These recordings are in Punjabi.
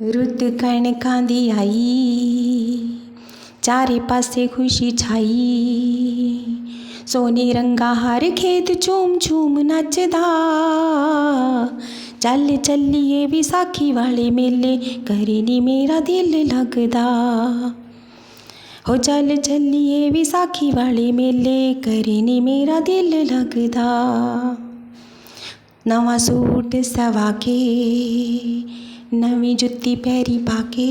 ਰੁੱਤ ਕਣਕਾਂ ਦੀ ਆਈ, ਚਾਰੇ ਪਾਸੇ ਖੁਸ਼ੀ ਛਾਈ। ਸੋਨੇ ਰੰਗਾ ਹਰ ਖੇਤ ਝੂਮ ਝੂਮ ਨੱਚਦਾ। ਚੱਲ ਚੱਲੀਏ ਵਿਸਾਖੀ ਵਾਲੇ ਮੇਲੇ ਕਰੇ ਨੀ ਮੇਰਾ ਦਿਲ ਲੱਗਦਾ। ਹੋ ਚੱਲ ਚੱਲੀਏ ਵਿਸਾਖੀ ਵਾਲੇ ਮੇਲੇ ਕਰੇ ਨੀ ਮੇਰਾ ਦਿਲ ਲੱਗਦਾ। ਨਵਾਂ ਸੂਟ ਸਵਾ ਕੇ, ਨਵੀਂ ਜੁੱਤੀ ਪੈਰੀ ਪਾ ਕੇ,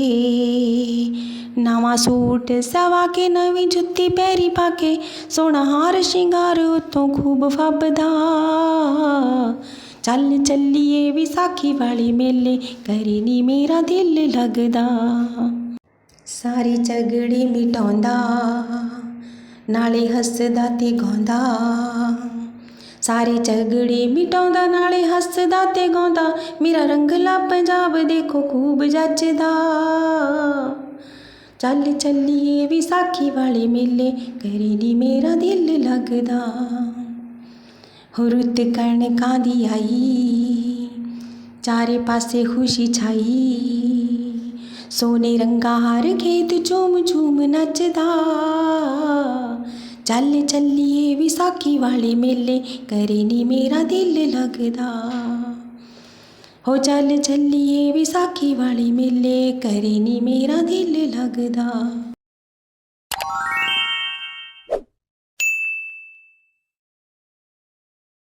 ਨਵਾਂ ਸੂਟ ਸਵਾ ਕੇ, ਨਵੀਂ ਜੁੱਤੀ ਪੈਰੀ ਪਾ ਕੇ, ਸੋਹਣਾ ਹਾਰ ਸ਼ਿੰਗਾਰ ਉਤੋਂ ਖੂਬ ਫੱਬਦਾ। ਚੱਲ ਚੱਲੀਏ ਵਿਸਾਖੀ ਵਾਲੇ ਮੇਲੇ ਕਰੇ ਨੀ ਮੇਰਾ ਦਿਲ ਲੱਗਦਾ। ਸਾਰੀ ਝਗੜੇ ਮਿਟਾਉਂਦਾ, ਨਾਲੇ ਹੱਸਦਾ ਤੇ ਗਾਉਂਦਾ। ਸਾਰੇ ਝਗੜੇ ਮਿਟਾਉਂਦਾ, ਨਾਲੇ ਹੱਸਦਾ ਤੇ ਗਾਉਂਦਾ। ਮੇਰਾ ਰੰਗਲਾ ਪੰਜਾਬ ਦੇਖੋ, ਖੂਬ ਜੱਜਦਾ। ਚੱਲ ਚੱਲੀਏ ਵਿਸਾਖੀ ਵਾਲੇ ਮੇਲੇ ਕਰੇ ਨੀ ਮੇਰਾ ਦਿਲ ਲੱਗਦਾ। ਹੋ ਰੁੱਤ ਕਣਕਾਂ ਦੀ ਆਈ, ਚਾਰੇ ਪਾਸੇ ਖੁਸ਼ੀ ਛਾਈ। ਸੋਨੇ ਰੰਗਾ ਹਰ ਖੇਤ ਝੂਮ ਝੂਮ ਨੱਚਦਾ। ਚੱਲ ਚੱਲੀਏ ਵਿਸਾਖੀ ਵਾਲੇ ਮੇਲੇ, ਕਰੇ ਨੀ ਮੇਰਾ ਦਿਲ ਲੱਗਦਾ। ਹੋ ਚੱਲ ਚੱਲੀਏ ਵਿਸਾਖੀ ਵਾਲੇ ਮੇਲੇ, ਕਰੇ ਨੀ ਮੇਰਾ ਦਿਲ ਲੱਗਦਾ।